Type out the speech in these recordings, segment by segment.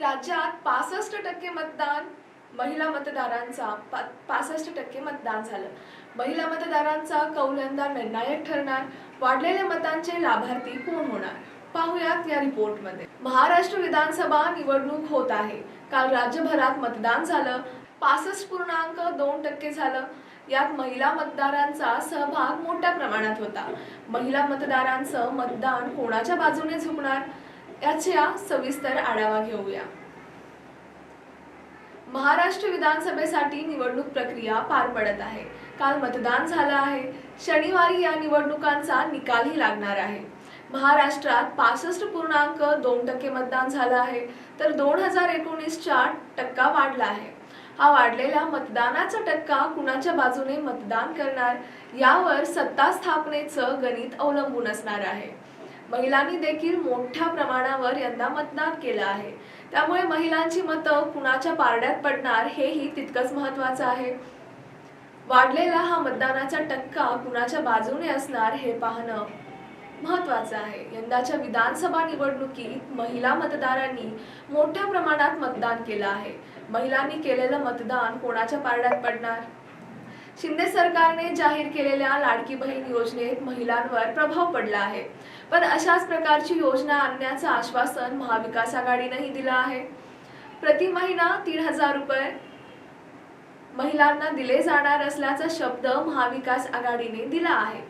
राज्यात पासष्ट टक्के मतदान महिला मतदारांचा पा पासष्ट टक्के मतदान झालं. महिला मतदारांचा कौल यंदा निर्णायक ठरणार. वाढलेल्या मतांचे लाभार्थी कोण होणार? पाहुयात या रिपोर्टमध्ये. महाराष्ट्र विधानसभा निवडणूक होत आहे. काल राज्यभरात मतदान झालं. पासष्ट पूर्णांक दोन टक्के झालं. यात महिला मतदारांचा सहभाग मोठ्या प्रमाणात होता. महिला मतदारांचं मतदान कोणाच्या बाजूने झुकणार? याच्या सविस्तर आढावा घेऊया. महाराष्ट्र विधानसभेसाठी निवडणूक प्रक्रिया पार पडत आहे. काल मतदान झालं आहे. शनिवारी या निवडणुकांचा निकालही लागणार आहे. महाराष्ट्रात पासष्ट पूर्णांक दोन टक्के मतदान झालं आहे तर दोन हजार एकोणीसच्या टक्का वाढला आहे. हा वाढलेला मतदानाचा टक्का कुणाच्या बाजूने मतदान करणार यावर सत्ता स्थापनेचं गणित अवलंबून असणार आहे. महिलांनी देखील मोठ्या प्रमाणावर यंदा मतदान केलं आहे. त्यामुळे महिलांची मतं कुणाच्या पारड्यात पडणार हेही तितकंच महत्वाचं आहे. वाढलेला हा मतदानाचा टक्का कुणाच्या बाजूने असणार हे पाहणं महत्वाचं आहे. यंदाच्या विधानसभा निवडणुकीत महिला मतदारांनी मोठ्या प्रमाणात मतदान केलं आहे. महिलांनी केलेलं मतदान कोणाच्या पारड्यात पडणार? शिंदे सरकारने जाहीर केलेल्या लाडकी बहीण योजनेत महिलांवर प्रभाव पडला आहे. पण अशाच प्रकारची योजना आणण्याचं आश्वासन महाविकास आघाडीनंही दिलं आहे. प्रति महिना तीन हजार रुपये महिलांना दिले जाणार असल्याचा शब्द महाविकास आघाडीने दिला आहे.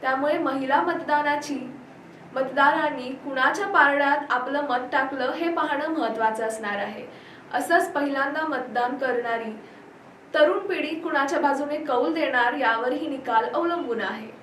त्यामुळे महिला मतदानाची मतदारांनी कुणाच्या पारड्यात आपलं मत टाकलं हे पाहणं महत्वाचं असणार आहे. असंच पहिल्यांदा मतदान करणारी तरुण पिढी कुणाच्या बाजूने कौल देणार यावरही निकाल अवलंबून आहे.